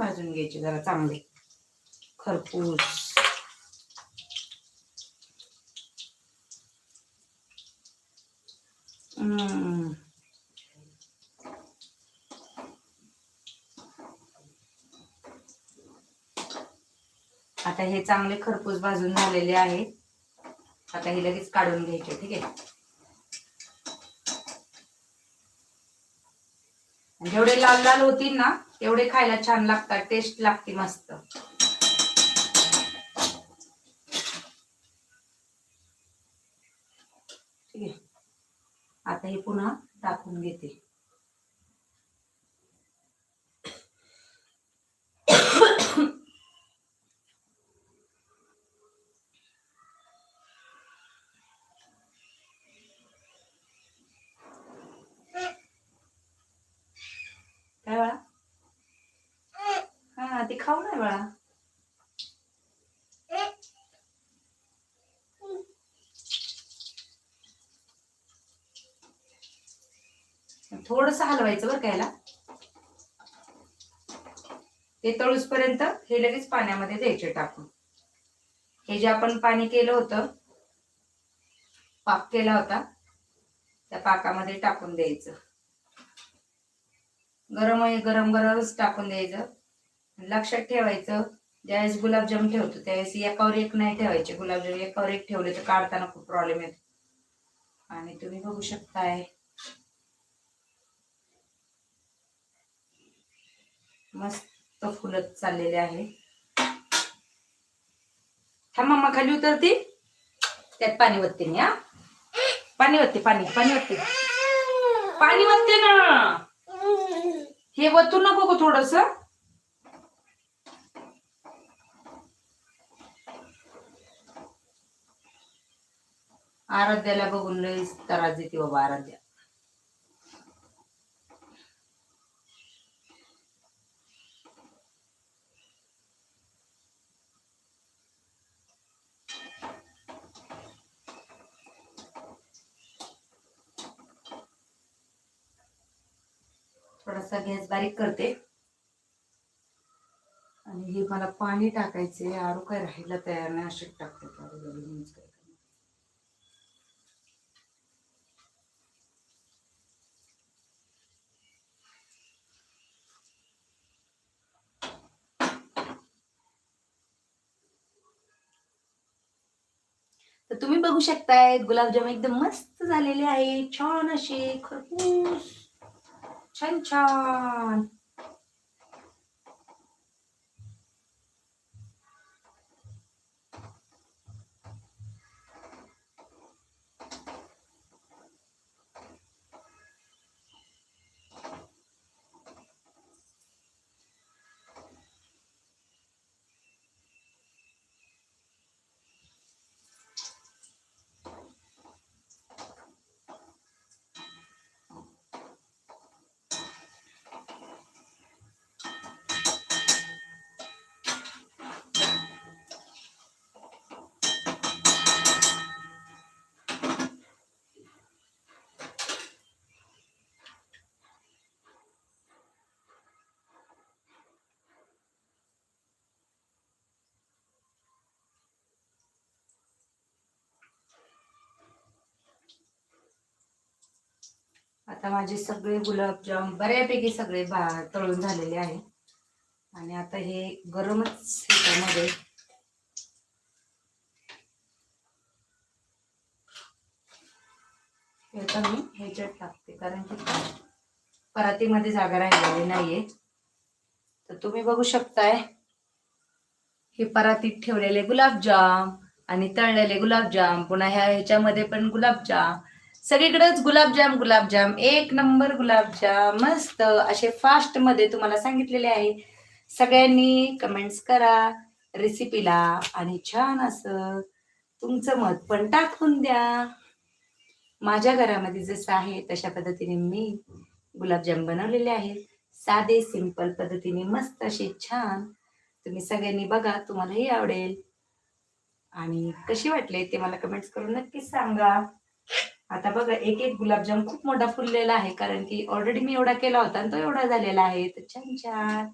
भाजून घ्यायचे जरा चांगले. खरपूस. हम्म. आता हे चांगले खरपूस भाजून झालेले आहे आता हे लगेच काढून घ्यायचे ठीक आहे? जेवढे लाल लाल होतील ना एवढे खायला छान लागतात टेस्ट लागते मस्त. ठीक आहे. आता हे पुन्हा टाकून घेते काय बाळा हा ते खाऊ ना बाळा. थोडस हलवायचं बरं काय ते तळूसपर्यंत हे लगेच पाण्यामध्ये द्यायचे टाकून. हे जे आपण पाणी केलं होतं पाक केला होता त्या पाकामध्ये टाकून द्यायचं. गरम गरम गरमच टाकून द्यायचं. लक्षात ठेवायचं. ज्यावेळेस गुलाबजाम ठेवतो त्यावेळेस एकावर एक नाही ठेवायचे. गुलाबजाम एकावर एक ठेवले तर काढताना खूप प्रॉब्लेम येतो. आणि तुम्ही बघू शकताय. मस्त फुलत चाललेले आहे. थांब मम्मा खाली उतरते. त्यात पाणी वत्ते मी हा. पाणी वत्ते पाणी पाणी वत्ते. पाणी वत्ते ना. हे वतू नको का थोडस. आराध्याला बघून लय त्रास देते बाबा आराध्या. थोडासा गॅस बारीक करते. आणि हे मला पाणी टाकायचे आरू काय राहिला तयार नाही असे टाकते. तर तुम्ही बघू शकताय गुलाबजाम एकदम मस्त झालेले आहे छान असे खरपूस. छान छान. आता माझे सगळे गुलाबजाम बऱ्यापैकी सगळे बा तळून झालेले आहे. आणि आता हे गरमच ह्याच्यामध्ये हे आता मी ह्याच्यात टाकते कारण की परातीमध्ये जागा राहिलेली नाहीये. तर तुम्ही बघू शकताय हे परातीत ठेवलेले गुलाबजाम आणि तळलेले गुलाबजाम पुन्हा ह्या ह्याच्यामध्ये पण गुलाबजाम सगळीकडेच गुलाबजाम गुलाबजाम. एक नंबर गुलाबजाम. मस्त. असे फास्टमध्ये तुम्हाला सांगितलेले आहे. सगळ्यांनी कमेंट्स करा रेसिपीला आणि छान असं तुमचं मत पण टाकून द्या. माझ्या घरामध्ये जसं आहे तशा पद्धतीने मी गुलाबजाम बनवलेले आहेत. साधे सिंपल पद्धतीने मस्त असे छान. तुम्ही सगळ्यांनी बघा तुम्हालाही आवडेल. आणि कशी वाटले ते मला कमेंट्स करून नक्कीच सांगा. आता बघा एक एक गुलाबजाम खूप मोठा फुललेला आहे कारण की ऑलरेडी मी एवढा केला होता आणि तो एवढा झालेला आहे. तर छान छान